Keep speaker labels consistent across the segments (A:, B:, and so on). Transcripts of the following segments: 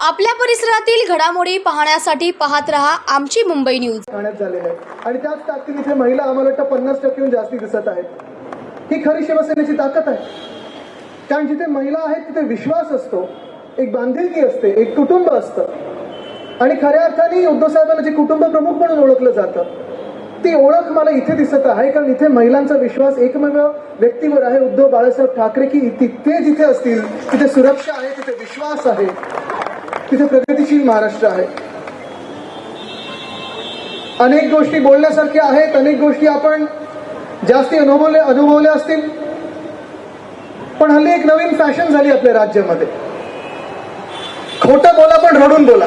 A: आपल्या परिसरातील घडामोडी पाहण्यासाठी पाहत रहा आमची मुंबई न्यूज.
B: ठाण्यात झालेलं आहे आणि त्याच ताकदीने इथे महिला आम्हाला वाटतं पन्नास टक्केहून जास्ती दिसत आहेत. ही खरी शिवसेनेची ताकद आहे. कारण जिथे महिला आहेत तिथे विश्वास असतो. एक बांधिलकी असते एक कुटुंब असतं. आणि खऱ्या अर्थाने उद्धव साहेबांना जे कुटुंब प्रमुख म्हणून ओळखलं जातं ती ओळख मला इथे दिसत आहे कारण इथे महिलांचा विश्वास एकमेव व्यक्तीवर आहे. उद्धव बाळासाहेब ठाकरे की तिथे ते जिथे असतील तिथे सुरक्षा आहे तिथे विश्वास आहे तिथे प्रगतीशील महाराष्ट्र आहे. अनेक गोष्टी बोलण्यासारख्या आहेत अनेक गोष्टी आपण जास्ती अनुभवले अनुभवल्या असतील. पण हल्ली एक नवीन फॅशन झाली आपल्या राज्यामध्ये. खोटं बोला पण रडून बोला.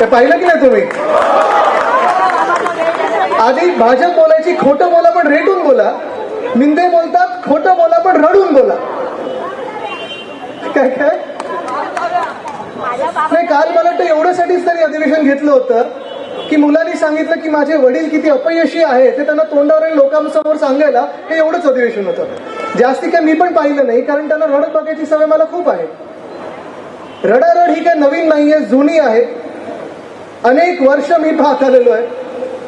B: ते पाहिलं की नाही तुम्ही? आधी भाजप बोलायची खोटं बोला पण रेटून बोला. मिंदे बोलतात खोटं बोला पण रडून बोला. काय काय? नाही काल मला वाटतं एवढ्यासाठीच त्यांनी अधिवेशन घेतलं होतं की मुलांनी सांगितलं की माझे वडील किती अपयशी आहे ते त्यांना तोंडावर आणि लोकांसमोर सांगायला हे एवढंच अधिवेशन होतं. जास्ती काय मी पण पाहिलं नाही कारण त्यांना रडत बघायची सवय मला खूप आहे. रडारड ही काय नवीन नाहीये जुनी आहे. अनेक वर्ष मी पाहत आहे.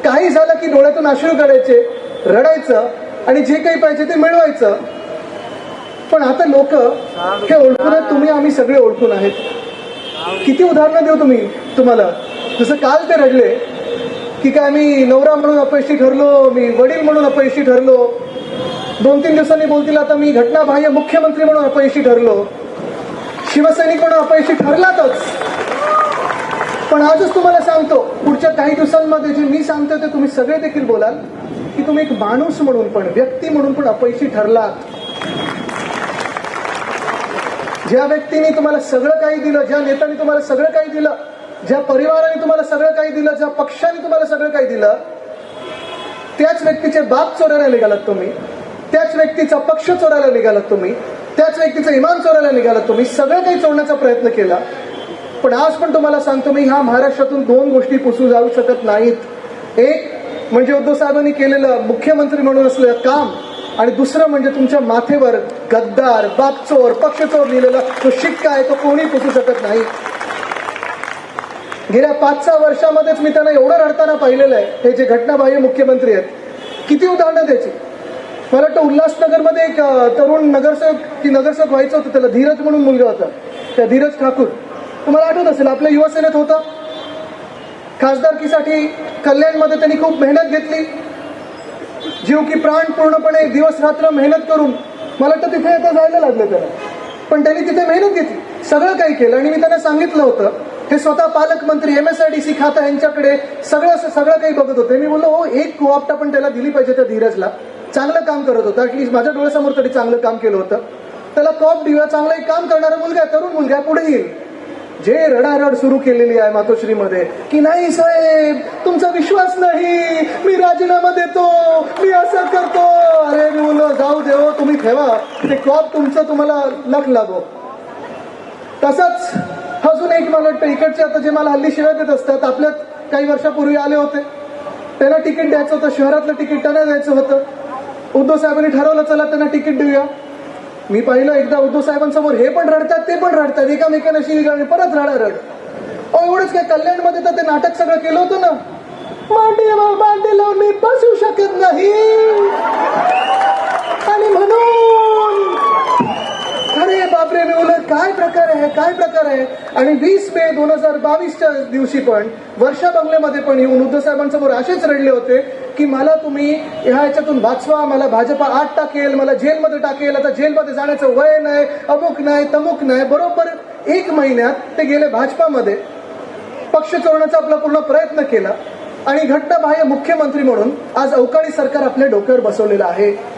B: काही झालं की डोळ्यातून अश्रू काढायचे रडायचं आणि जे काही पाहिजे ते मिळवायचं. पण आता लोक हे ओळखून तुम्ही आम्ही सगळे ओळखून आहेत. किती उदाहरणं देऊ तुम्ही तुम्हाला? जसं काल ते रडले की काय मी नवरा म्हणून अपयशी ठरलो मी वडील म्हणून अपयशी ठरलो. दोन तीन दिवसांनी बोलतील आता मी घटनाबाह्य मुख्यमंत्री म्हणून अपयशी ठरलो. शिवसैनिक म्हणून अपयशी ठरलातच. आजच तुम्हाला सांगतो पुढच्या काही दिवसांमध्ये जे मी सांगतो ते तुम्ही सगळे देखील बोलाल की तुम्ही एक माणूस म्हणून पण व्यक्ती म्हणून पण अपयशी ठरलात. ज्या व्यक्तीने तुम्हाला सगळं काही दिलं ज्या नेत्याने तुम्हाला सगळं काही दिलं ज्या परिवाराने तुम्हाला सगळं काही दिलं ज्या पक्षाने तुम्हाला सगळं काही दिलं त्याच व्यक्तीचे बाप चोरायला निघालात तुम्ही त्याच व्यक्तीचा पक्ष चोरायला निघालात तुम्ही त्याच व्यक्तीचं इमान चोरायला निघालात तुम्ही सगळं काही चोरण्याचा प्रयत्न केला. पण आज पण तुम्हाला सांगतो मी ह्या महाराष्ट्रातून दोन गोष्टी पुसू जाऊ शकत नाहीत. एक म्हणजे उद्धव साहेबांनी केलेलं मुख्यमंत्री म्हणून असलेलं काम आणि दुसरं म्हणजे तुमच्या माथेवर गद्दार बापचोर पक्षचोर लिहिलेला तो शिक्का आहे तो कोणी पुसू शकत नाही. गेल्या पाच सहा वर्षामध्येच मी त्यांना एवढं रडताना पाहिलेलं आहे हे जे घटनाबाह्य मुख्यमंत्री आहेत किती उदाहरणं त्याची मला वाटतं उल्हासनगरमध्ये एक तरुण नगरसेवक की नगरसेवक व्हायचं होतं त्याला धीरज म्हणून मुलगा होता त्या धीरज ठाकूर. तुम्हाला आठवत असेल आपल्या युवासेनेत होता. खासदारकीसाठी कल्याणमध्ये त्यांनी खूप मेहनत घेतली. जीव की प्राण पूर्णपणे दिवस रात्र मेहनत करून मला वाटतं तिथे आता जायला लागलं त्याला. पण त्यांनी तिथे मेहनत घेतली. सगळं काही केलं. आणि मी त्यांना सांगितलं होतं हे स्वतः पालकमंत्री M S I D C खाता यांच्याकडे सगळं सगळं काही बघत होते. मी बोललो हो एक कोआप्ट आपण त्याला दिली पाहिजे त्या धीरजला. चांगलं काम करत होतं. ऍटलीस्ट माझ्या डोळ्यासमोर तरी चांगलं काम केलं होतं. त्याला कॉप देऊया चांगलं एक काम करणारा मुलगा तरुण मुलगा पुढे येईल. जे रडारड सुरू केलेली आहे मातोश्रीमध्ये की नाही साहेब तुमचा विश्वास नाही मी राजीनामा देतो मी असं करतो. अरे मी बोललो जाऊ देव हो, तुम्ही ठेवा. ते कॉप तुमचं तुम्हाला लक लागो. तसंच अजून एक मला वाटतं इकडचे आता जे मला हल्ली शिवाय देत असतात आपल्यात काही वर्षापूर्वी आले होते. त्यांना तिकीट द्यायचं होतं शहरातलं तिकीट त्यांना द्यायचं होतं. उद्धव साहेबांनी ठरवलं चला त्यांना तिकीट देऊया. मी पाहिलं एकदा उद्धव साहेबांसमोर हे पण रडतात ते पण रडतात. एकामेकांना शिवी परत रडा रड. अहो एवढंच काय कल्याणमध्ये तर ते नाटक सगळं केलं होतं ना. मांडीवर मांडी लावून मी बसू शकत नाही आणि म्हणून अरे बापरे मी बोलत काय प्रकार आहे काय प्रकार आहे? आणि वीस मे दोन हजार बावीसच्या दिवशी पण वर्षा बंगल्यामध्ये पण येऊन उद्धव साहेबांसमोर असेच रडले होते की मला तुम्ही ह्या ह्याच्यातून वाचवा मला भाजपा आत टाकेल मला जेलमध्ये टाकेल आता जेलमध्ये जाण्याचं वय नाही अमुक नाही तमुक नाही बरोबर एक महिन्यात ते गेले भाजपामध्ये. पक्ष चोरण्याचा आपला पूर्ण प्रयत्न केला. आणि घटनाबाह्य मुख्यमंत्री म्हणून आज अवकाळी सरकार आपल्या डोक्यावर बसवलेलं आहे.